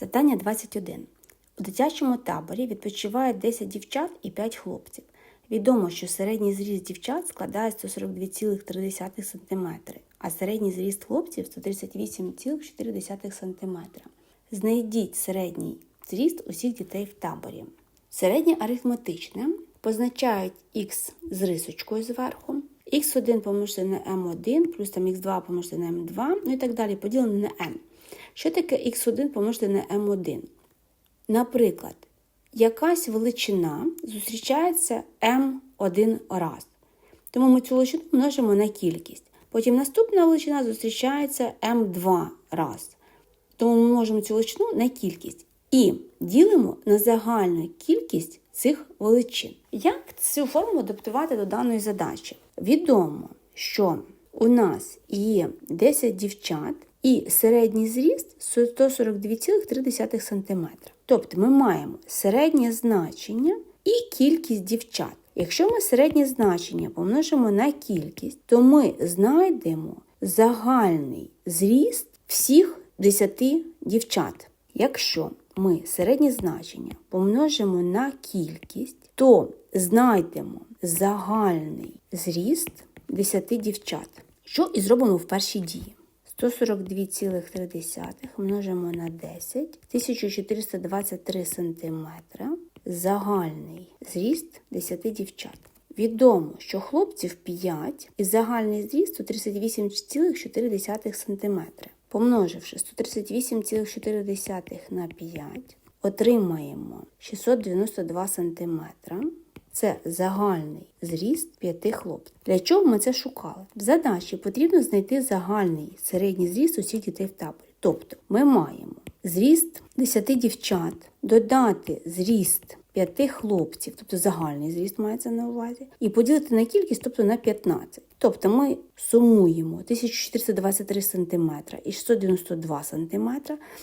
Завдання 21. У дитячому таборі відпочиває 10 дівчат і 5 хлопців. Відомо, що середній зріст дівчат складає 142,3 см, а середній зріст хлопців 138,4 см. Знайдіть середній зріст усіх дітей в таборі. Середнє арифметичне позначають х з рисочкою зверху, х1 помножити на m1, плюс там х2 помножити на m2, ну і так далі, поділене на n. Що таке х1 помножити на m1? Наприклад, якась величина зустрічається m1 раз. Тому ми цю величину множимо на кількість. Потім наступна величина зустрічається m2 раз. Тому ми множимо цю величину на кількість. І ділимо на загальну кількість цих величин. Як цю формулу адаптувати до даної задачі? Відомо, що у нас є 10 дівчат і середній зріст 142,3 см. Тобто ми маємо середнє значення і кількість дівчат. Якщо ми середнє значення помножимо на кількість, то ми знайдемо загальний зріст всіх 10 дівчат. Якщо ми середнє значення помножимо на кількість, то знайдемо загальний зріст 10 дівчат. Що і зробимо в першій дії. 142,3 множимо на 10, 1423 см, загальний зріст 10 дівчат. Відомо, що хлопців 5 і загальний зріст 138,4 см. Помноживши 138,4 на 5, отримаємо 692 см. Це загальний зріст 5 хлопців. Для чого ми це шукали? В задачі потрібно знайти загальний середній зріст усіх дітей в таборі. Тобто ми маємо зріст 10 дівчат, додати зріст 5 хлопців, тобто загальний зріст мається на увазі, і поділити на кількість, тобто на 15. Тобто ми сумуємо 1423 см і 692 см,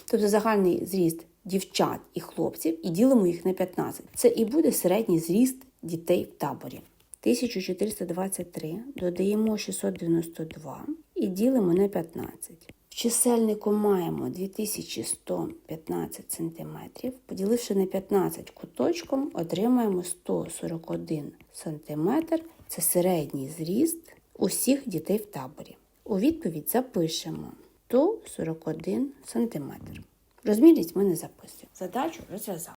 тобто загальний зріст дівчат і хлопців, і ділимо їх на 15. Це і буде середній зріст дітей в таборі. 1423 додаємо 692 і ділимо на 15. В чисельнику маємо 2115 см. Поділивши на 15 куточком, отримаємо 141 см. Це середній зріст усіх дітей в таборі. У відповідь запишемо 141 см. Розмірність ми не записуємо. Задачу розв'язали.